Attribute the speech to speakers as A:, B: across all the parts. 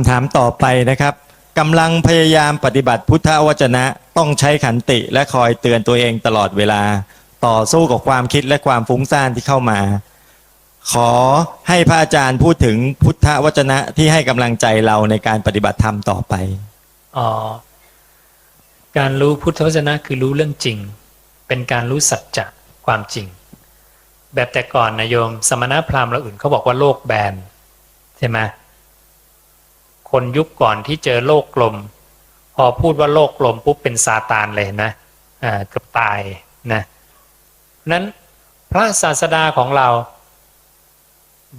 A: ำถามต่อไปนะครับกำลังพยายามปฏิบัติพุทธวจนะต้องใช้ขันติและคอยเตือนตัวเองตลอดเวลา ต่อสู้กับความคิดและความฟุ้งซ่านที่เข้ามา ขอให้พระอาจารย์พูดถึงพุทธวจนะที่ให้กำลังใจเราในการปฏิบัติธรรมต่อไป
B: อ๋อการรู้พุทธวจนะคือรู้เรื่องจริง เป็นการรู้สัจจะความจริง แบบแต่ก่อนนะโยม สมณพราหมณ์เราอื่นเขาบอกว่าโลกแบนใช่ไหม คนยุคก่อนที่เจอโลกกลม พอพูดว่าโลกกลมปุ๊บเป็นซาตานเลยนะอ่าเกือบตายนะนั้นพระศาสดาของเรา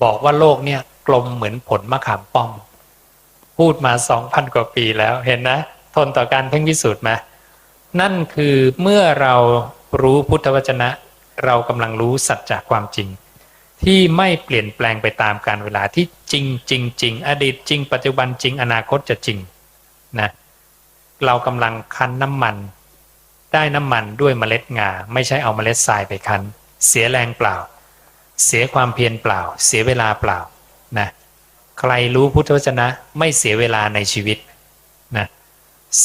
B: บอกว่าโลกเนี่ยกลมเหมือนผลมะขามป้อม พูดมาสองพันกว่าปีแล้วเห็นนะ ทนต่อการเพ่งพิสูจน์ไหมนั่นคือเมื่อเรารู้พุทธวจนะ เรากำลังรู้สัจจะความจริง ที่ไม่เปลี่ยนแปลงไปตามการเวลาที่จริงจริงจริงอดีตจริง ปัจจุบันจริงอนาคตจะจริงนะเรากำลังคั้นน้ำมัน ได้น้ำมันด้วยเมล็ดงา ไม่ใช่เอาเมล็ดทรายไปคั้น เสียแรงเปล่า เสียความเพียรเปล่า เสียเวลาเปล่านะใครรู้พุทธวจนะไม่เสียเวลาในชีวิตนะ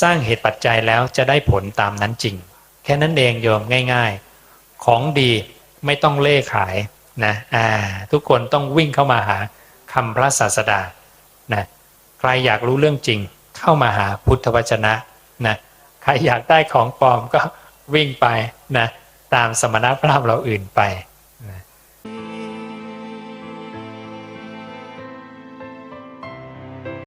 B: สร้างเหตุปัจจัยแล้วจะได้ผลตามนั้นจริง แค่นั้นเองโยมง่าย ๆ ของดีไม่ต้องเล่ขาย นะอ่าทุกคนต้องวิ่งเข้ามาหาคำพระศาสดานะใครอยากรู้เรื่องจริง เข้ามาหาพุทธวจนะนะใครอยากได้ของปลอมก็วิ่งไปนะตามสมณพราหมณ์เราอื่นไป